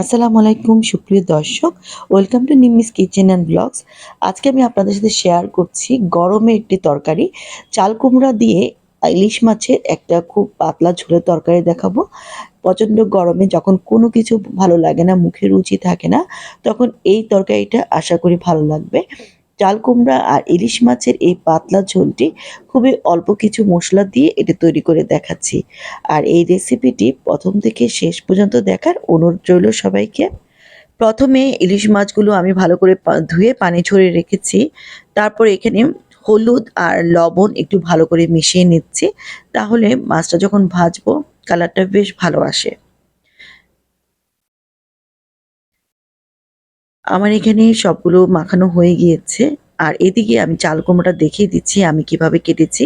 আসসালামু আলাইকুম, সুপ্রিয় দর্শক। Welcome to Nimis kitchen and blogs আজকে আমি আপনাদের সাথে শেয়ার করছি গরমে একটি তরকারি। চাল কুমড়া দিয়ে ইলিশ মাছের একটা খুব পাতলা ঝোলের তরকারি দেখাবো। প্রচণ্ড গরমে যখন কোনো কিছু ভালো লাগে না, মুখে রুচি থাকে না, তখন এই তরকারিটা আশা করি ভালো লাগবে। চাল কুমড়া আর ইলিশ মাছের এই পাতলা ঝোলটি খুবই অল্প কিছু মশলা দিয়ে এটা তৈরি করে দেখাচ্ছি। আর এই রেসিপিটি প্রথম থেকে শেষ পর্যন্ত দেখার অনুরোধ রইল সবাইকে। প্রথমে ইলিশ মাছগুলো আমি ভালো করে ধুয়ে পানি ঝরিয়ে রেখেছি। তারপর এখানে হলুদ আর লবণ একটু ভালো করে মিশিয়ে নিচ্ছি। তাহলে মাছটা যখন ভাজবো কালারটা বেশ ভালো আসে। আমার এখানে সবগুলো মাখানো হয়ে গিয়েছে। আর এদিকে আমি চাল কুমড়োটা দেখিয়ে দিচ্ছি, আমি কীভাবে কেটেছি।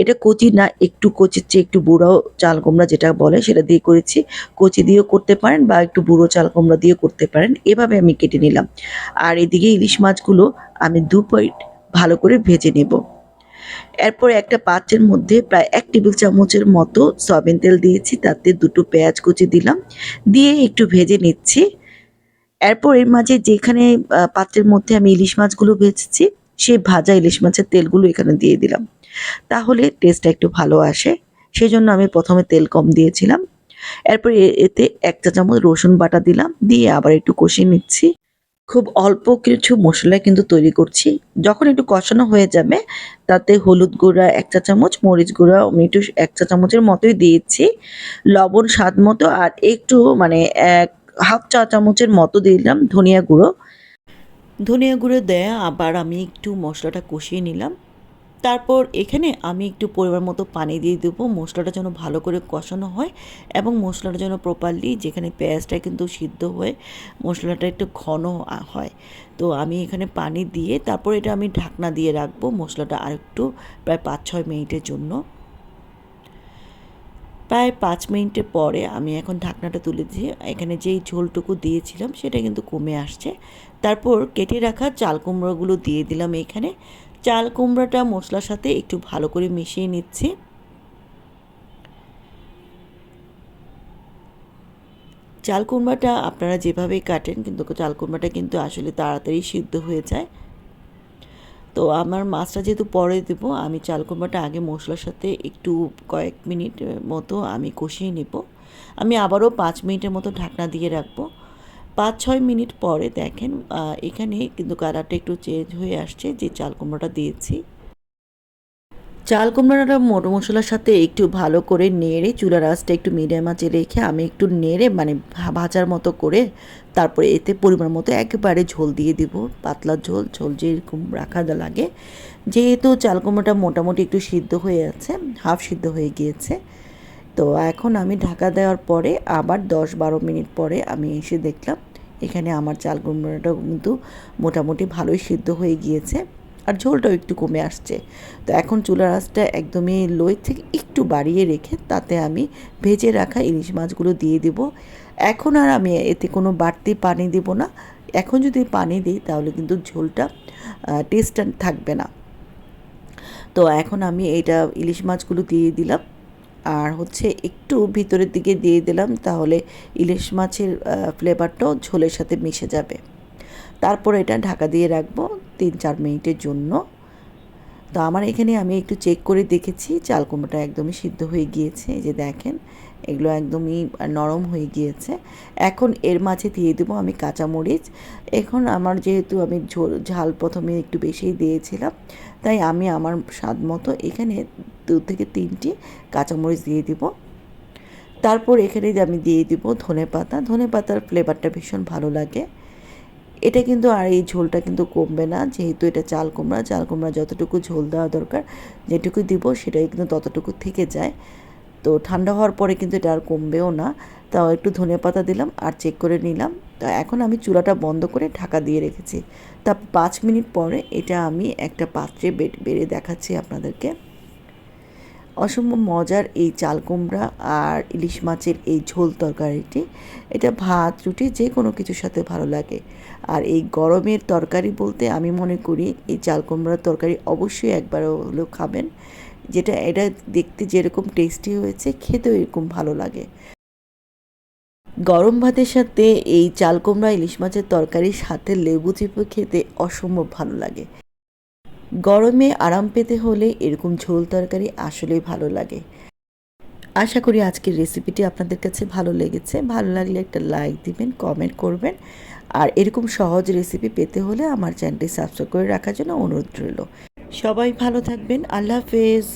এটা কচি না, একটু কচির চেয়ে একটু বুড়ো চাল কুমড়া যেটা বলে সেটা দিয়ে করেছি। কচি দিয়েও করতে পারেন বা একটু বুড়ো চাল কুমড়া দিয়েও করতে পারেন, এভাবে আমি কেটে নিলাম। আর এদিকে ইলিশ মাছগুলো আমি দু প্লেট ভালো করে ভেজে নেব। এরপর একটা পাত্রের মধ্যে প্রায় এক টেবিল চামচের মতো সয়াবিন তেল দিয়েছি, তাতে দুটো পেঁয়াজ কুচি দিলাম। দিয়ে একটু ভেজে নিচ্ছি। এরপর এর মাঝে যেখানে পাত্রের মধ্যে আমি ইলিশ মাছগুলো ভেজেছি সেই ভাজা ইলিশ মাছের তেলগুলো এখানে দিয়ে দিলাম। তাহলে টেস্টটা একটু ভালো আসে সেই জন্য আমি প্রথমে তেল কম দিয়েছিলাম। এরপর এতে এক চা চামচ রসুন বাটা দিলাম, দিয়ে আবার একটু কষিয়ে নিচ্ছি। খুব অল্প কিছু মশলা কিন্তু তৈরি করছি। যখন একটু কষানো হয়ে যাবে, তাতে হলুদ গুঁড়া এক চা চামচ, মরিচ গুঁড়া আমি একটু এক চা চামচের মতোই দিয়েছি। লবণ স্বাদ মতো আর একটু মানে এক হাফ চা চামচের মতো দিলাম ধনিয়া গুঁড়ো। ধনিয়া গুঁড়ো দেয়া, আবার আমি একটু মশলাটা কষিয়ে নিলাম। তারপর এখানে আমি একটু পরিমাণ মতো পানি দিয়ে দেবো, মশলাটা যেন ভালো করে কষানো হয় এবং মশলাটা যেন প্রপারলি যেখানে পেঁয়াজটা কিন্তু সিদ্ধ হয়ে মশলাটা একটু ঘন হয়। তো আমি এখানে পানি দিয়ে তারপর এটা আমি ঢাকনা দিয়ে রাখব মশলাটা আরেকটু প্রায় পাঁচ ছয় মিনিটের জন্য। প্রায় পাঁচ মিনিটের পরে আমি এখন ঢাকনাটা তুলে দিয়ে এখানে যেই ঝোলটুকু দিয়েছিলাম সেটা কিন্তু কমে আসছে। তারপর কেটে রাখা চাল কুমড়োগুলো দিয়ে দিলাম এখানে। চাল কুমড়োটা মশলার সাথে একটু ভালো করে মিশিয়ে নিচ্ছি। চাল কুমড়াটা আপনারা যেভাবেই কাটেন কিন্তু চাল কুমড়াটা কিন্তু আসলে তাড়াতাড়ি সিদ্ধ হয়ে যায়। তো আমার মাছটা যেহেতু পরে দেবো, আমি চাল কুমড়াটা আগে মশলার সাথে একটু কয়েক মিনিট মতো আমি কষিয়ে নেব। আমি আবারও পাঁচ মিনিটের মতো ঢাকনা দিয়ে রাখব। পাঁচ ছয় মিনিট পরে দেখেন এখানে কিন্তু কালারটা একটু চেঞ্জ হয়ে আসছে যে চাল কুমড়োটা দিয়েছি। চাল কুমড়োটা মোটো মশলার সাথে একটু ভালো করে নেড়ে চুলার আঁচটা একটু মিডিয়াম আঁচে রেখে আমি একটু নেড়ে মানে ভাজার মতো করে তারপরে এতে পরিমাণ মতো একেবারে ঝোল দিয়ে দিব। পাতলা ঝোল ঝোল যেরকম রাখা লাগে। যেহেতু চাল কুমড়োটা মোটামুটি একটু সিদ্ধ হয়ে আছে, হাফ সিদ্ধ হয়ে গিয়েছে, তো এখন আমি ঢাকা দেওয়ার পরে আবার দশ বারো মিনিট পরে আমি এসে দেখলাম, এখানে আমার চাল কুমড়োটা কিন্তু মোটামুটি ভালোই সিদ্ধ হয়ে গিয়েছে। আর ঝোলটাও একটু কমে আসছে। তো এখন চুলার আঁচটা একদমই লোয়ের থেকে একটু বাড়িয়ে রেখে তাতে আমি ভেজে রাখা ইলিশ মাছগুলো দিয়ে দিব। এখন আর আমি এতে কোনো বাড়তি পানি দেব না। এখন যদি পানি দিই তাহলে কিন্তু ঝোলটা টেস্ট থাকবে না। তো এখন আমি এটা ইলিশ মাছগুলো দিয়ে দিলাম। আর হচ্ছে একটু ভিতরের দিকে দিয়ে দিলাম তাহলে ইলিশ মাছের ফ্লেভারটাও ঝোলের সাথে মিশে যাবে। তারপর এটা ঢাকা দিয়ে রাখব তিন চার মিনিটের জন্য। তো আমার এখানে আমি একটু চেক করে দেখেছি, চাল কুমড়োটা একদমই সিদ্ধ হয়ে গিয়েছে, এই যে দেখেন, এগুলো একদমই নরম হয়ে গিয়েছে। এখন এর মাঝে দিয়ে দেবো আমি কাঁচামরিচ। এখন আমার যেহেতু আমি ঝোল, ঝাল প্রথমে একটু বেশিই দিয়েছিলাম, তাই আমি আমার স্বাদ মতো এখানে দু থেকে তিনটি কাঁচামরিচ দিয়ে দিব। তারপর এখানে আমি দিয়ে দিব ধনে পাতা ধনে পাতার ফ্লেভারটা ভীষণ ভালো লাগে। এটা কিন্তু আর এই ঝোলটা কিন্তু কমবে না, যেহেতু এটা চাল কুমড়া চাল কুমড়া যতটুকু ঝোল দেওয়া দরকার যেটুকু দিব সেটাই কিন্তু ততটুকু থেকে যায়। তো ঠান্ডা হওয়ার পরে কিন্তু এটা আর কমবেও না। তাও একটু ধনে পাতা দিলাম আর চেক করে নিলাম। তো এখন আমি চুলাটা বন্ধ করে ঢাকা দিয়ে রেখেছি। তা পাঁচ মিনিট পরে এটা আমি একটা পাত্রে বেড়ে দেখাচ্ছি আপনাদেরকে। অসম্ভব মজার এই চাল কুমড়া আর ইলিশ মাছের এই ঝোল তরকারিটি। এটা ভাত, রুটি, যে কোনো কিছুর সাথে ভালো লাগে। আর এই গরমের তরকারি বলতে আমি মনে করি এই চাল কুমড়ার তরকারি অবশ্যই একবার হলেও খাবেন। যেটা, এটা দেখতে যেরকম টেস্টি হয়েছে, খেতেও এরকম ভালো লাগে। গরম ভাতের সাথে এই চাল কুমড়া, ইলিশ মাছের তরকারির সাথে লেবু চিপে খেতে অসম্ভব ভালো লাগে। গরমে আরাম পেতে হলে এরকম ঝোল তরকারি আসলেই ভালো লাগে। আশা করি আজকের রেসিপিটি আপনাদের কাছে ভালো লেগেছে। ভালো লাগলে একটা লাইক দিবেন কমেন্ট করবেন। আর এরকম সহজ রেসিপি পেতে হলে আমার চ্যানেলটি সাবস্ক্রাইব করে রাখার জন্য অনুরোধ রইল। সবাই ভালো থাকবেন। আল্লাহ হাফেজ।